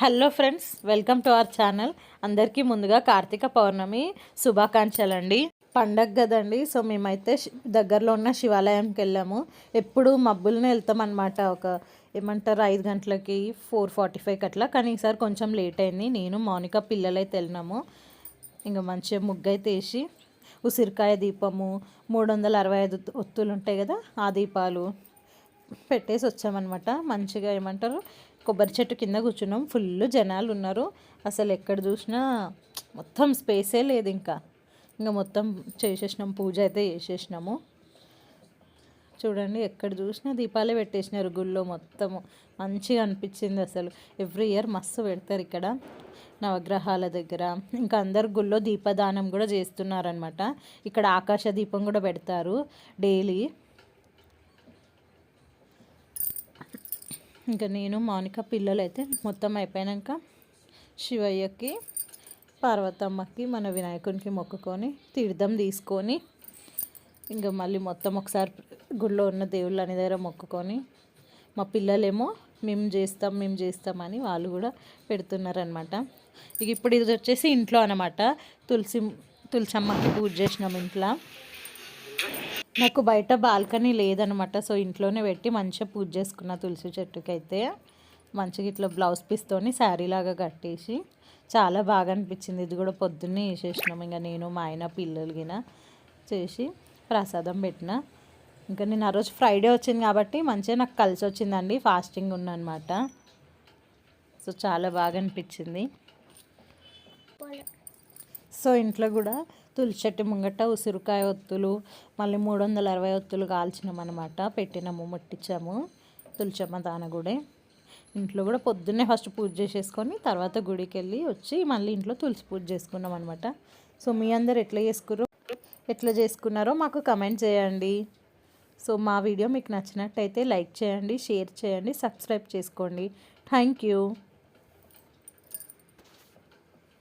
Hello friends welcome to our channel. అందరికీ ముందుగా కార్తీక పౌర్ణమి శుభాకాంక్షలండి. పండగ కదండి సో మేమైతే దగ్గరలో ఉన్న శివాలయంకి వెళ్ళాము. ఎప్పుడు మబ్బులనే వెళ్తాం అనమాట ఒక ఏమంటారు ఐదు గంటలకి ఫోర్ ఫార్టీ ఫైవ్కి అట్లా కానీ ఈసారి కొంచెం లేట్ అయింది. నేను మౌనిక పిల్లలైతే వెళ్ళినాము. ఇంకా మంచిగా ముగ్గు అయితే వేసి ఉసిరికాయ దీపము మూడు వందల అరవై ఐదు ఒత్తులు ఉంటాయి కదా ఆ దీపాలు పెట్టేసి వచ్చామన్నమాట. మంచిగా ఏమంటారు కొబ్బరి చెట్టు కింద కూర్చున్నాం. ఫుల్ జనాలు ఉన్నారు. అసలు ఎక్కడ చూసినా మొత్తం స్పేసే లేదు ఇంకా. ఇంకా మొత్తం చేసేసినాం. పూజ అయితే చేసేసినాము. చూడండి ఎక్కడ చూసినా దీపాలే పెట్టేసినారు గుళ్ళో మొత్తము. మంచిగా అనిపించింది అసలు. ఎవ్రీ ఇయర్ మస్తు పెడతారు ఇక్కడ. నవగ్రహాల దగ్గర. ఇంకా అందరు గుళ్ళో దీపదానం కూడా చేస్తున్నారనమాట ఇక్కడ ఆకాశ దీపం కూడా పెడతారు. డైలీ ఇంకా నేను మౌనిక పిల్లలు అయితే మొత్తం అయిపోయాక శివయ్యకి పార్వతమ్మకి మన వినాయకునికి మొక్కుకొని తీర్థం తీసుకొని ఇంకా మళ్ళీ మొత్తం ఒకసారి గుళ్ళో ఉన్న దేవుళ్ళు అనే దగ్గర మొక్కుకొని మా పిల్లలేమో మేము చేస్తాం మేము చేస్తామని వాళ్ళు కూడా పెడుతున్నారనమాట ఇక ఇప్పుడు ఇది వచ్చేసి ఇంట్లో అనమాట తులసి తులసమ్మకి పూజ చేసినాం ఇంట్లో. నాకు బయట బాల్కనీ లేదనమాట. సో ఇంట్లోనే పెట్టి మంచిగా పూజ చేసుకున్న తులసి చెట్టుకి అయితే మంచిగా ఇట్లా బ్లౌజ్ పీస్తోని శారీ లాగా కట్టేసి చాలా బాగా అనిపించింది. ఇది కూడా పొద్దున్నే వేసేసినాం ఇంకా నేను మా ఆయన పిల్లలకిన చేసి ప్రసాదం పెట్టిన. ఇంకా నేను ఆ రోజు ఫ్రైడే వచ్చింది కాబట్టి మంచిగా నాకు కలిసి వచ్చిందండి. ఫాస్టింగ్ ఉన్నమాట సో చాలా బాగా అనిపించింది. సో ఇంట్లో కూడా తులసి చెట్టు ముంగట ఉసిరికాయ ఒత్తులు మళ్ళీ మూడు వందల అరవై ఒత్తులు కాల్చినాం అనమాట పెట్టినాము ముట్టించాము. తులసమ్మ దాన గుడే ఇంట్లో కూడా పొద్దున్నే ఫస్ట్ పూజ చేసేసుకొని తర్వాత గుడికి వెళ్ళి వచ్చి మళ్ళీ ఇంట్లో తులసి పూజ చేసుకున్నాం అనమాట సో మీ అందరు ఎట్లా చేసుకుర్రో? ఎట్లా చేసుకున్నారో మాకు కమెంట్ చేయండి. సో మా వీడియో మీకు నచ్చినట్టయితే లైక్ చేయండి షేర్ చేయండి సబ్స్క్రైబ్ చేసుకోండి. Thank you.